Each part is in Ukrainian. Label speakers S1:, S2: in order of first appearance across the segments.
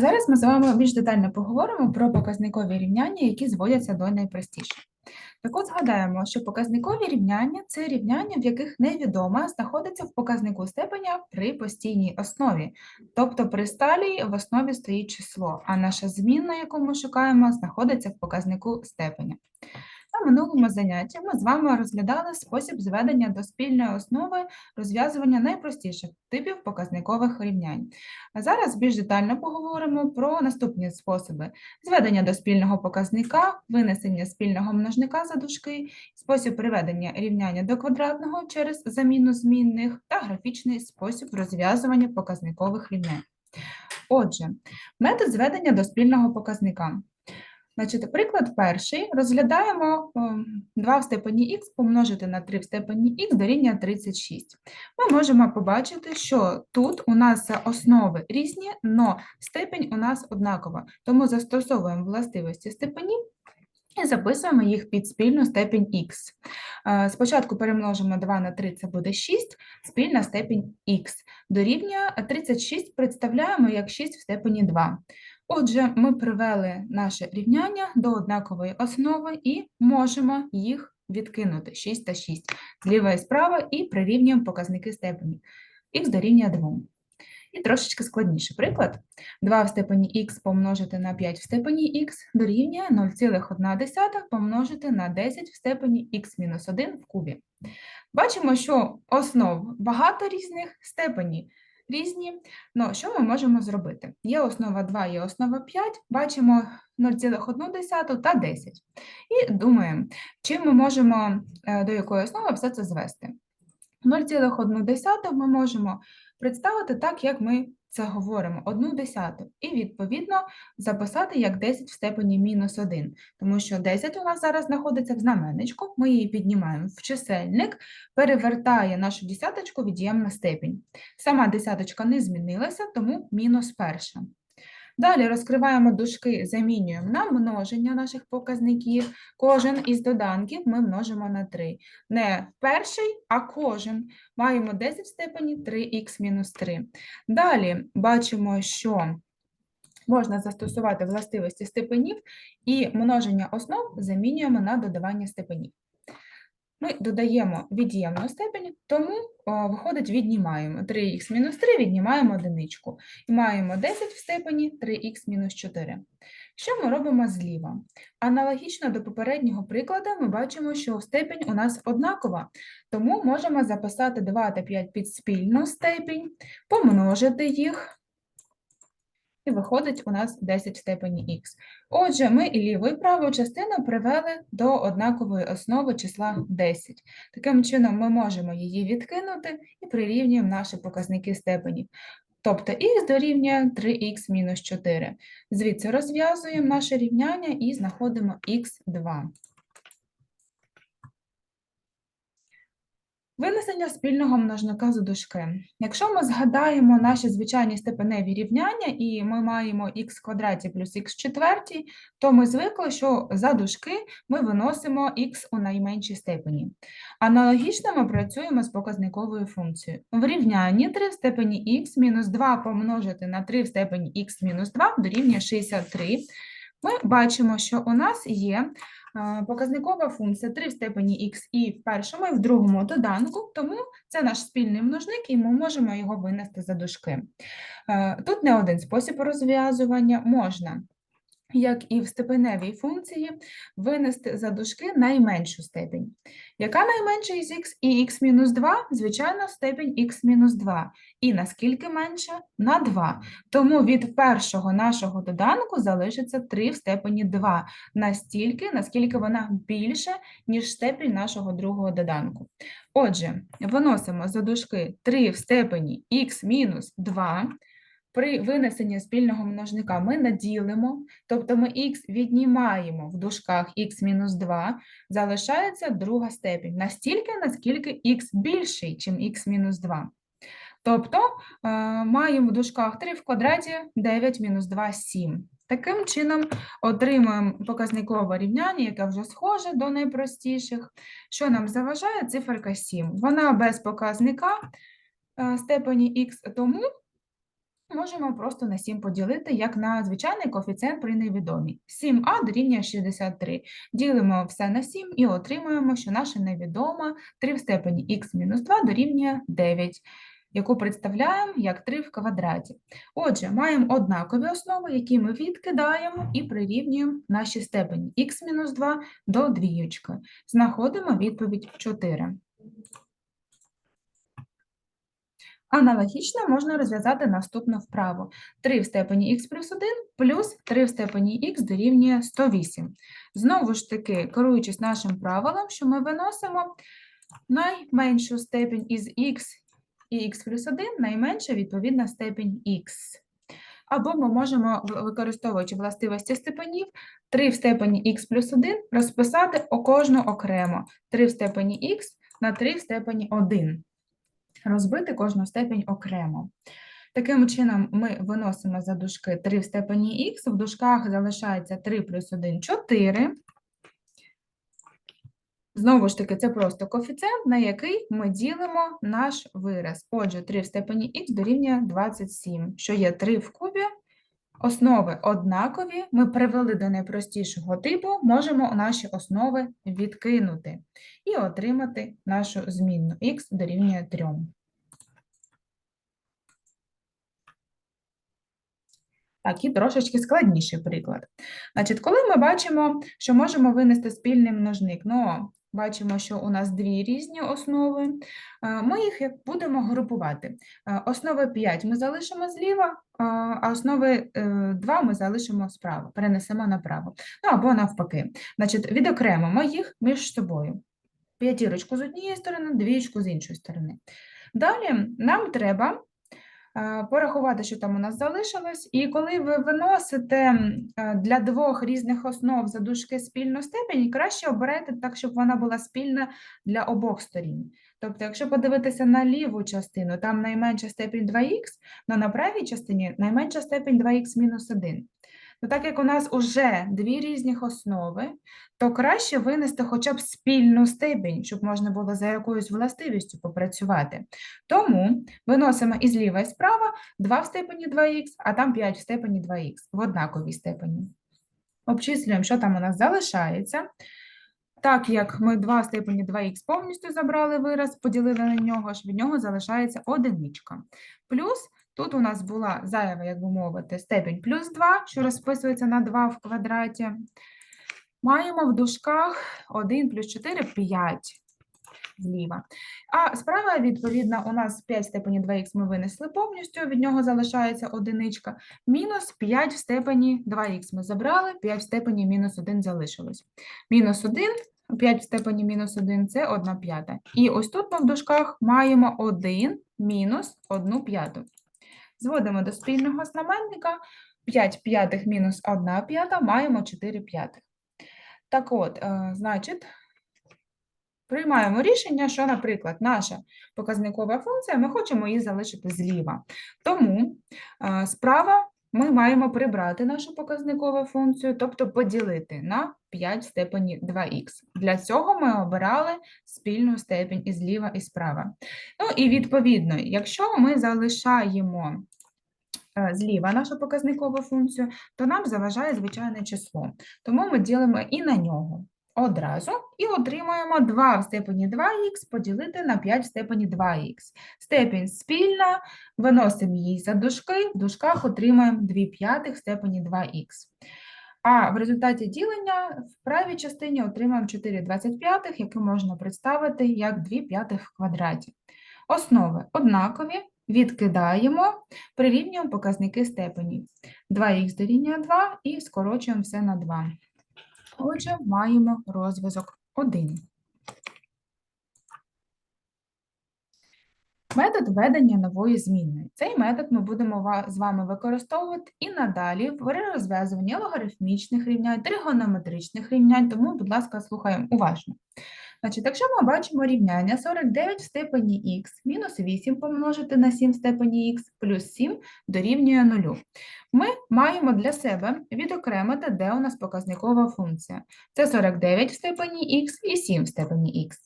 S1: Зараз ми з вами більш детально поговоримо про показникові рівняння, які зводяться до найпростіших. Так от згадаємо, що показникові рівняння це рівняння, в яких невідома знаходиться в показнику степеня при постійній основі. Тобто при сталії в основі стоїть число, а наша змінна, яку ми шукаємо, знаходиться в показнику степеня. На минулому занятті ми з вами розглядали спосіб зведення до спільної основи розв'язування найпростіших типів показникових рівнянь. А зараз більш детально поговоримо про наступні способи: зведення до спільного показника, винесення спільного множника за дужки, спосіб приведення рівняння до квадратного через заміну змінних та графічний спосіб розв'язування показникових рівнянь. Отже, метод зведення до спільного показника. Значить, приклад перший. Розглядаємо 2 в степені х помножити на 3 в степені х дорівнює 36. Ми можемо побачити, що тут у нас основи різні, але степень у нас однакова. Тому застосовуємо властивості степенів і записуємо їх під спільну степень х. Спочатку перемножимо 2 на 3, це буде 6, спільна степень х. Дорівнює 36 представляємо як 6 в степені 2. Отже, ми привели наше рівняння до однакової основи і можемо їх відкинути 6 та 6 зліва і справа, і прирівнюємо показники степені. Х дорівнює 2. І трошечки складніший приклад. 2 в степені х помножити на 5 в степені х дорівнює 0,1 помножити на 10 в степені х-1 в кубі. Бачимо, що основ багато різних степені різні. Ну, що ми можемо зробити? Є основа 2, є основа 5, бачимо 0,1 та 10. І думаємо, чим ми можемо е, до якої основи все це звести. 0,1 ми можемо представити так, як ми це говоримо, одну десяту, і, відповідно, записати як 10 в степені мінус 1, тому що 10 у нас зараз знаходиться в знаменечку, ми її піднімаємо в чисельник, перевертає нашу десяточку від'ємна степінь. Сама десяточка не змінилася, тому мінус перша. Далі розкриваємо дужки, замінюємо на множення наших показників. Кожен із доданків ми множимо на 3. Не перший, а кожен. Маємо 10 в степені 3х-3. Далі бачимо, що можна застосувати властивості степенів і множення основ замінюємо на додавання степенів. Ми додаємо від'ємну степень, тому о, виходить, віднімаємо 3х мінус 3, віднімаємо одиничку. І маємо 10 в степені 3х мінус 4. Що ми робимо зліва? Аналогічно до попереднього прикладу, ми бачимо, що степень у нас однакова, тому можемо записати 2 та 5 під спільну степень, помножити їх і виходить у нас 10 в степені х. Отже, ми і ліву, і праву частину привели до однакової основи числа 10. Таким чином, ми можемо її відкинути і прирівнюємо наші показники степені. Тобто х дорівнює 3х мінус 4. Звідси розв'язуємо наше рівняння і знаходимо х2. Винесення спільного множника за дужки. Якщо ми згадаємо наші звичайні степеневі рівняння, і ми маємо х квадраті плюс х четвертій, то ми звикли, що за дужки ми виносимо х у найменшій степені. Аналогічно ми працюємо з показниковою функцією. В рівнянні 3 в степені х мінус 2 помножити на 3 в степені х мінус 2 дорівнює 63. Ми бачимо, що у нас є Показникова функція 3 в степені х і в першому, і в другому доданку, тому це наш спільний множник, і ми можемо його винести за дужки. Тут не один спосіб розв'язування можна як і в степеневій функції, винести за дужки найменшу степень. Яка найменша із х і х-2? Звичайно, степень х-2. І наскільки менша? На 2. Тому від першого нашого доданку залишиться 3 в степені 2, настільки, наскільки вона більша, ніж степень нашого другого доданку. Отже, виносимо за дужки 3 в степені х-2. При винесенні спільного множника ми наділимо, тобто ми х віднімаємо в дужках х-2, залишається друга степень, настільки, наскільки х більший, ніж х-2. Тобто е, маємо в дужках 3 в квадраті 9 мінус 2 7. Таким чином, отримуємо показникове рівняння, яке вже схоже до найпростіших. Що нам заважає циферка 7. Вона без показника е, степені х, тому можемо просто на 7 поділити, як на звичайний коефіцієнт при невідомій. 7а дорівнює 63. Ділимо все на 7 і отримуємо, що наша невідома 3 в степені х мінус 2 дорівнює 9, яку представляємо як 3 в квадраті. Отже, маємо однакові основи, які ми відкидаємо і прирівнюємо наші степені х мінус 2 до двієчки. Знаходимо відповідь 4. Аналогічно можна розв'язати наступну вправу. 3 в степені х плюс 1 плюс 3 в степені х дорівнює 108. Знову ж таки, керуючись нашим правилом, що ми виносимо найменшу степень із х і х плюс 1, найменша відповідна степень х. Або ми можемо, використовуючи властивості степенів, 3 в степені х плюс 1 розписати кожну окремо. 3 в степені х на 3 в степені 1 розбити кожну степінь окремо. Таким чином, ми виносимо за дужки 3 в степені х, в дужках залишається 3 плюс 1 – 4. Знову ж таки, це просто коефіцієнт, на який ми ділимо наш вираз. Отже, 3 в степені х дорівнює 27, що є 3 в кубі. Основи однакові, ми привели до найпростішого типу, можемо наші основи відкинути і отримати нашу змінну х дорівнює 3. Так, і трошечки складніший приклад. Значить, коли ми бачимо, що можемо винести спільний множник, ну, бачимо, що у нас дві різні основи, е, ми їх будемо групувати. Е, Основи 5 ми залишимо зліва, е, а основи 2 ми залишимо справа, перенесемо направо. Ну, або навпаки. Значить, відокремимо їх між собою. П'ятірочку з однієї сторони, двічку з іншої сторони. Далі нам треба порахувати, що там у нас залишилось, і коли ви виносите е, для двох різних основ задушки спільну степень, краще оберете так, щоб вона була спільна для обох сторін. Тобто, якщо подивитися на ліву частину, там найменша степень 2х, але на правій частині найменша степень 2х мінус 1. Ну, так як у нас уже дві різних основи, то краще винести хоча б спільну степень, щоб можна було за якоюсь властивістю попрацювати. Тому виносимо і зліва, і справа 2 в степені 2х, а там 5 в степені 2х, в однаковій степені. Обчислюємо, що там у нас залишається. Так як ми 2 в степені 2х повністю забрали вираз, поділили на нього, ж від нього залишається одиничка. Плюс тут у нас була зайва, як би мовити, степень плюс 2, що розписується на 2 в квадраті. Маємо в дужках 1 плюс 4 – 5 зліва. А справа, відповідно, у нас 5 в степені 2х ми винесли повністю, від нього залишається одиничка. Мінус 5 в степені 2х ми забрали, 5 в степені мінус 1 залишилось. Мінус 1, 5 в степені мінус 1 – це 1 п'ята. І ось тут ми в дужках маємо 1 мінус 1 п'яту. Зводимо до спільного знаменника. 5 п'ятих мінус 1 п'ята, маємо 4 п'ятих. Так от, е, значить, приймаємо рішення, що, наприклад, наша показникова функція, ми хочемо її залишити зліва. Тому е, справа ми маємо прибрати нашу показникову функцію, тобто поділити на 5 в степені 2х. Для цього ми обирали спільну степень і зліва, і справа. Ну і відповідно, якщо ми залишаємо зліва нашу показникову функцію, то нам заважає звичайне число. Тому ми ділимо і на нього одразу і отримуємо 2 в степені 2х поділити на 5 в степені 2х. Степінь спільна, виносимо її за дужки, в дужках отримаємо 2 п'ятих в степені 2х. А в результаті ділення в правій частині отримаємо 4 25, які можна представити як 2 п'ятих в квадраті. Основи однакові, відкидаємо, прирівнюємо показники степені. 2х дорівнює 2 і скорочуємо все на 2. Отже, маємо розв'язок 1. Метод введення нової змінної. Цей метод ми будемо з вами використовувати і надалі при розв'язуванні логарифмічних рівнянь, тригонометричних рівнянь, тому, будь ласка, слухаємо уважно. Значить, якщо ми бачимо рівняння 49 в степені х мінус 8 помножити на 7 в степені х плюс 7 дорівнює 0, ми маємо для себе відокремити, де у нас показникова функція. Це 49 в степені х і 7 в степені х.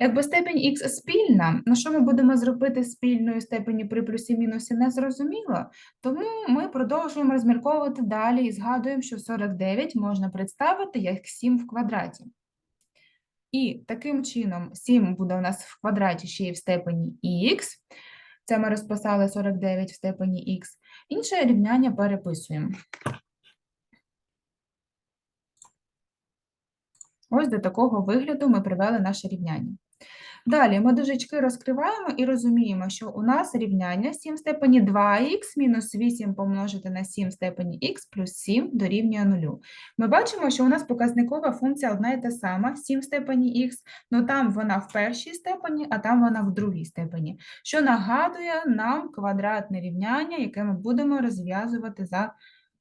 S1: Якби степень х спільна, на що ми будемо зробити спільною степені при плюсі мінусі, не зрозуміло. Тому ми продовжуємо розмірковувати далі і згадуємо, що 49 можна представити як 7 в квадраті. І таким чином 7 буде у нас в квадраті ще й в степені х. Це ми розписали 49 в степені х. Інше рівняння переписуємо. Ось до такого вигляду ми привели наше рівняння. Далі ми дужечки розкриваємо і розуміємо, що у нас рівняння 7 в степені 2х мінус 8 помножити на 7 в степені х плюс 7 дорівнює 0. Ми бачимо, що у нас показникова функція одна і та сама, 7 в степені х, але там вона в першій степені, а там вона в другій степені, що нагадує нам квадратне рівняння, яке ми будемо розв'язувати за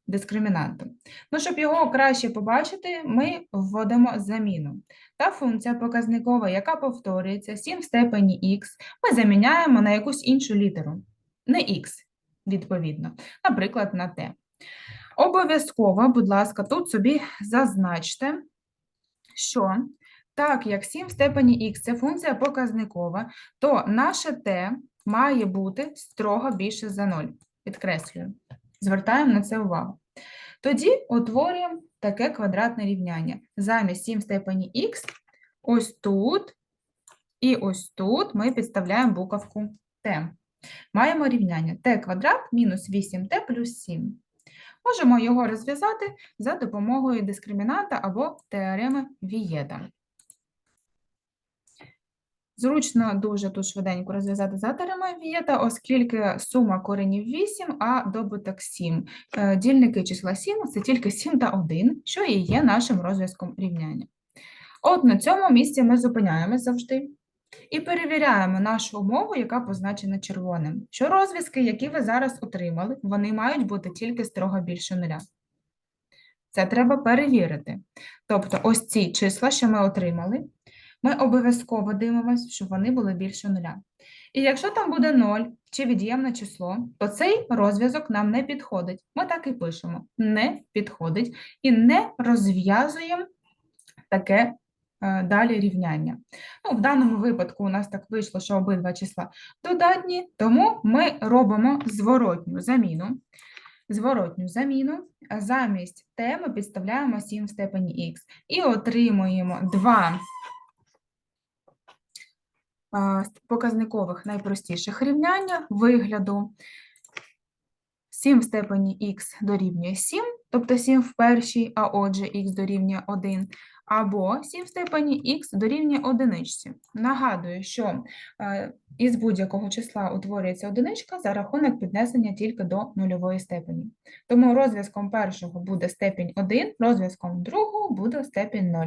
S1: дискримінантом. Ну, щоб його краще побачити, ми вводимо заміну. Та функція показникова, яка повторюється 7 в степені х, ми заміняємо на якусь іншу літеру. Не х, відповідно, наприклад, на t. Обов'язково, будь ласка, тут собі зазначте, що так як 7 в степені х це функція показникова, то наше t має бути строго більше за 0. Підкреслюю. Звертаємо на це увагу. Тоді утворюємо таке квадратне рівняння. Замість 7 в степені х, ось тут і ось тут ми підставляємо буковку t. Маємо рівняння t квадрат мінус 8t плюс 7. Можемо його розв'язати за допомогою дискримінанта або теореми Вієта. Зручно дуже тут швиденько розв'язати за теоремою оскільки сума коренів 8, а добуток 7. Е, Дільники числа 7 – це тільки 7 та 1, що і є нашим розв'язком рівняння. От на цьому місці ми зупиняємось завжди і перевіряємо нашу умову, яка позначена червоним, що розв'язки, які ви зараз отримали, вони мають бути тільки строго більше нуля. Це треба перевірити. Тобто ось ці числа, що ми отримали, ми обов'язково дивимося, щоб вони були більше нуля. І якщо там буде 0 чи від'ємне число, то цей розв'язок нам не підходить. Ми так і пишемо: не підходить і не розв'язуємо таке е, далі рівняння. Ну, В даному випадку у нас так вийшло, що обидва числа додатні, тому ми робимо зворотню заміну. Зворотню заміну замість t ми підставляємо 7 в степені х і отримуємо 2 показникових найпростіших рівняння вигляду. 7 в степені х дорівнює 7, тобто 7 в першій, а отже х дорівнює 1, або 7 в степені х дорівнює одиничці. Нагадую, що е, із будь-якого числа утворюється одиничка за рахунок піднесення тільки до нульової степені. Тому розв'язком першого буде степінь 1, розв'язком другого буде степінь 0.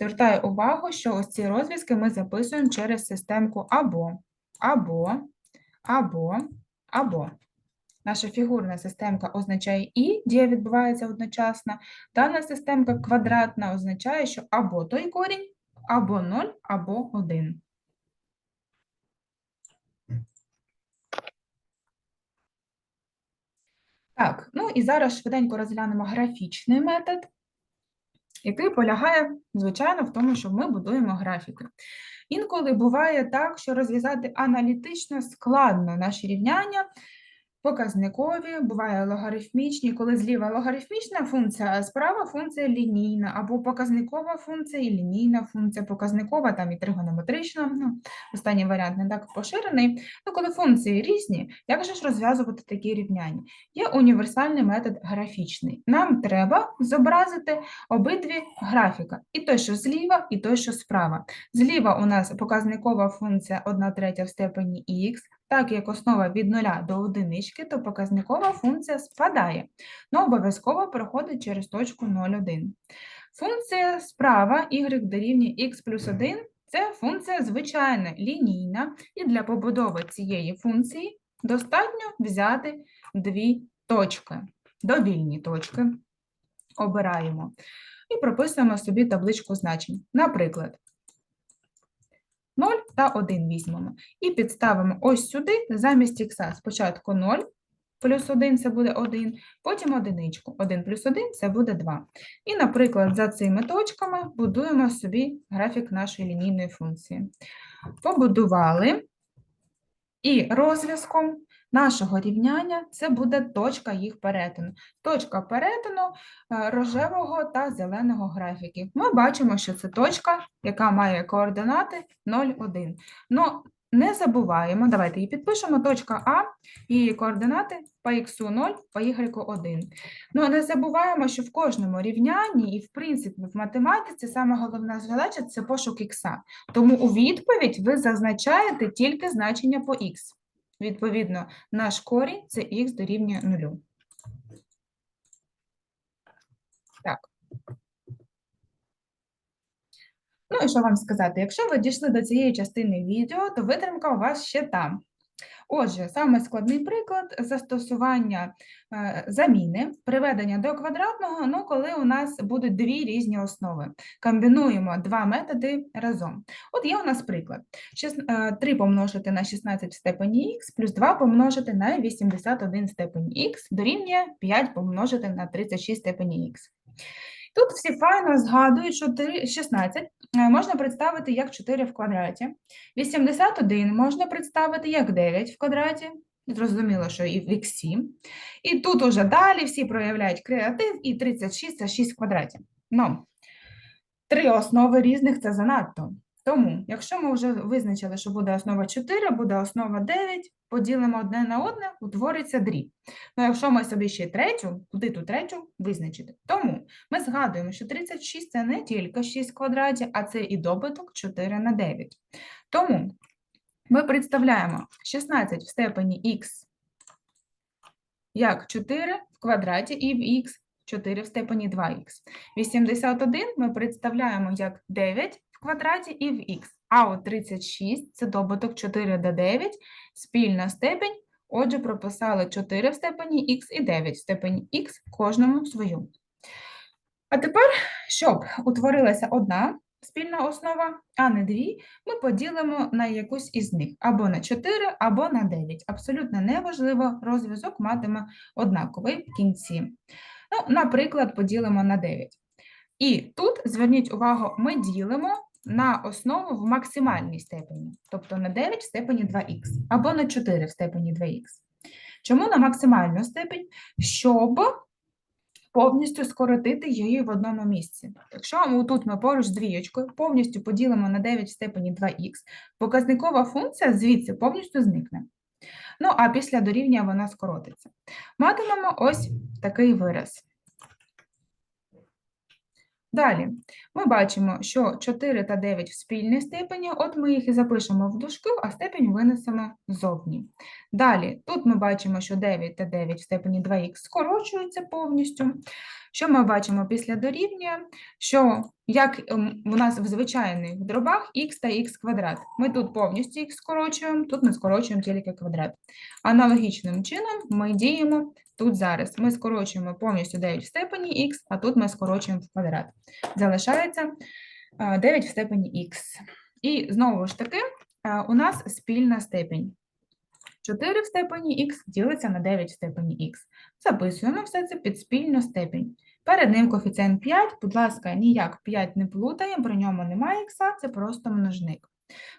S1: Звертаю увагу, що ось ці розв'язки ми записуємо через системку або, або, або, або. Наша фігурна системка означає і, дія відбувається одночасно. Дана системка квадратна означає, що або той корінь, або 0, або 1. Так, ну і зараз швиденько розглянемо графічний метод, який полягає, звичайно, в тому, що ми будуємо графіки. Інколи буває так, що розв'язати аналітично складно наші рівняння показникові, буває логарифмічні, коли зліва логарифмічна функція, а справа функція лінійна, або показникова функція і лінійна функція, показникова там і тригонометрична. Ну, Останній варіант не так поширений. Ну, коли функції різні, як же ж розв'язувати такі рівняння? Є універсальний метод графічний. Нам треба зобразити обидві графіка, і той, що зліва, і той, що справа. Зліва у нас показникова функція 1 третя в степені х, так як основа від 0 до одинички, то показникова функція спадає, але обов'язково проходить через точку 0,1. Функція справа y дорівнює x плюс 1 це функція звичайна лінійна, і для побудови цієї функції достатньо взяти дві точки, довільні точки. Обираємо і прописуємо собі табличку значень. Наприклад, 0 та 1 візьмемо. І підставимо ось сюди замість х спочатку 0, плюс 1 це буде 1, потім одиничку. 1 плюс 1 це буде 2. І, наприклад, за цими точками будуємо собі графік нашої лінійної функції. Побудували. І розв'язком нашого рівняння це буде точка їх перетину. Точка перетину е, рожевого та зеленого графіків. Ми бачимо, що це точка, яка має координати 0, 1. Ну, не забуваємо, давайте її підпишемо, точка А, її координати по х 0, по y 1. Ну, не забуваємо, що в кожному рівнянні і, в принципі, в математиці саме головна задача – це пошук х. Тому у відповідь ви зазначаєте тільки значення по х. Відповідно, наш корінь – це х дорівнює нулю. Так. Ну і що вам сказати? Якщо ви дійшли до цієї частини відео, то витримка у вас ще там. Отже, саме складний приклад застосування е, заміни, приведення до квадратного, ну, коли у нас будуть дві різні основи. Комбінуємо два методи разом. От є у нас приклад. Е, 3 помножити на 16 в степені х плюс 2 помножити на 81 в степені х дорівнює 5 помножити на 36 в степені х. Тут всі файно згадують, що 16 е, можна представити як 4 в квадраті. 81 можна представити як 9 в квадраті. Зрозуміло, що і в іксі. І тут уже далі всі проявляють креатив, і 36 це 6 в квадраті. Ну, три основи різних це занадто. Тому, якщо ми вже визначили, що буде основа 4, буде основа 9, поділимо одне на одне, утвориться дріб. Ну, якщо ми собі ще третю, куди ту третю визначити? Тому ми згадуємо, що 36 – це не тільки 6 в квадраті, а це і добуток 4 на 9. Тому ми представляємо 16 в степені х як 4 в квадраті і в х 4 в степені 2х. 81 ми представляємо як 9 квадраті і в х. А от 36 – це добуток 4 до 9, спільна степень. Отже, прописали 4 в степені х і 9 в степені х кожному свою. А тепер, щоб утворилася одна спільна основа, а не дві, ми поділимо на якусь із них або на 4, або на 9. Абсолютно неважливо, розв'язок матиме однаковий в кінці. Ну, наприклад, поділимо на 9. І тут, зверніть увагу, ми ділимо на основу в максимальній степені, тобто на 9 в степені 2х, або на 4 в степені 2х. Чому на максимальну степень? Щоб повністю скоротити її в одному місці. Якщо ми тут ми поруч з двієчкою повністю поділимо на 9 в степені 2х, показникова функція звідси повністю зникне. Ну, а після дорівнює вона скоротиться. Матимемо ось такий вираз. Далі, ми бачимо, що 4 та 9 в спільній степені, от ми їх і запишемо в дужки, а степень винесемо ззовні. Далі, тут ми бачимо, що 9 та 9 в степені 2х скорочуються повністю. Що ми бачимо після дорівнює? Що як ем, у нас в звичайних дробах х та х квадрат. Ми тут повністю х скорочуємо, тут ми скорочуємо тільки квадрат. Аналогічним чином ми діємо тут зараз. Ми скорочуємо повністю 9 в степені х, а тут ми скорочуємо в квадрат. Залишається е, 9 в степені х. І знову ж таки, е, у нас спільна степень. 4 в степені х ділиться на 9 в степені х. Записуємо все це під спільну степень. Перед ним коефіцієнт 5, будь ласка, ніяк 5 не плутаємо, при ньому немає х, це просто множник.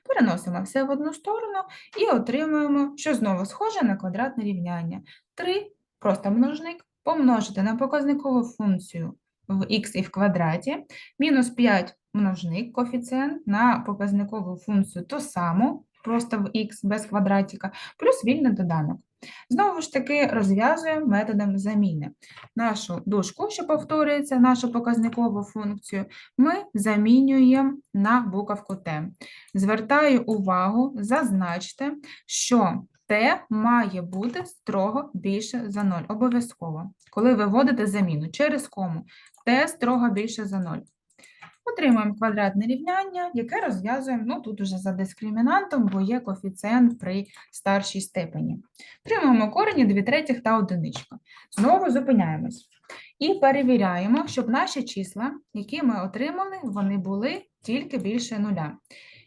S1: Переносимо все в одну сторону і отримуємо, що знову схоже на квадратне рівняння. 3 просто множник. Помножити на показникову функцію в х і в квадраті, мінус 5 множник коефіцієнт. На показникову функцію ту саму, просто в х без квадратика, плюс вільний доданок. Знову ж таки розв'язуємо методом заміни. Нашу дужку, що повторюється, нашу показникову функцію, ми замінюємо на буковку Т. Звертаю увагу, зазначте, що Т має бути строго більше за 0, обов'язково. Коли ви вводите заміну через кому, Т строго більше за 0. Отримуємо квадратне рівняння, яке розв'язуємо, ну тут уже за дискримінантом, бо є коефіцієнт при старшій степені. Отримуємо корені 2 третіх та одиничка. Знову зупиняємось. І перевіряємо, щоб наші числа, які ми отримали, вони були тільки більше нуля.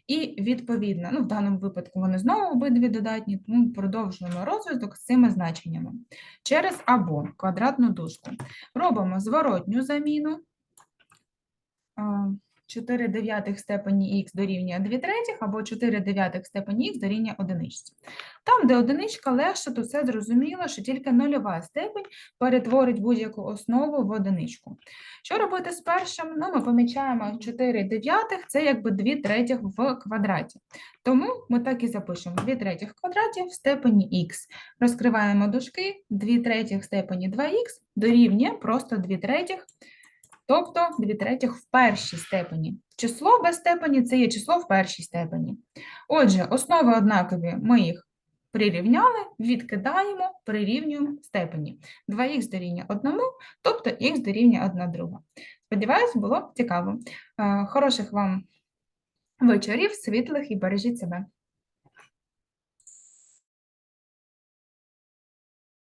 S1: І відповідно, ну, в даному випадку вони знову обидві додатні, тому продовжуємо розв'язок з цими значеннями. Через або квадратну дужку. Робимо зворотню заміну. А, 4 дев'ятих степені х дорівнює 2 третіх, або 4 дев'ятих степені х дорівнює одиничці. Там, де одиничка легше, то все зрозуміло, що тільки нульова степень перетворить будь-яку основу в одиничку. Що робити з першим? Ну, ми помічаємо 4 дев'ятих, це якби 2 третіх в квадраті. Тому ми так і запишемо 2 третіх в квадраті в степені х. Розкриваємо дужки, 2 третіх в степені 2х дорівнює просто 2 третіх тобто 2 третіх в першій степені. Число без степені це є число в першій степені. Отже, основи однакові, ми їх прирівняли, відкидаємо, прирівнюємо степені. 2х дорівнює 1, тобто х дорівнює 1 друга. Сподіваюсь, було цікаво. Е, Хороших вам вечорів, світлих і бережіть себе.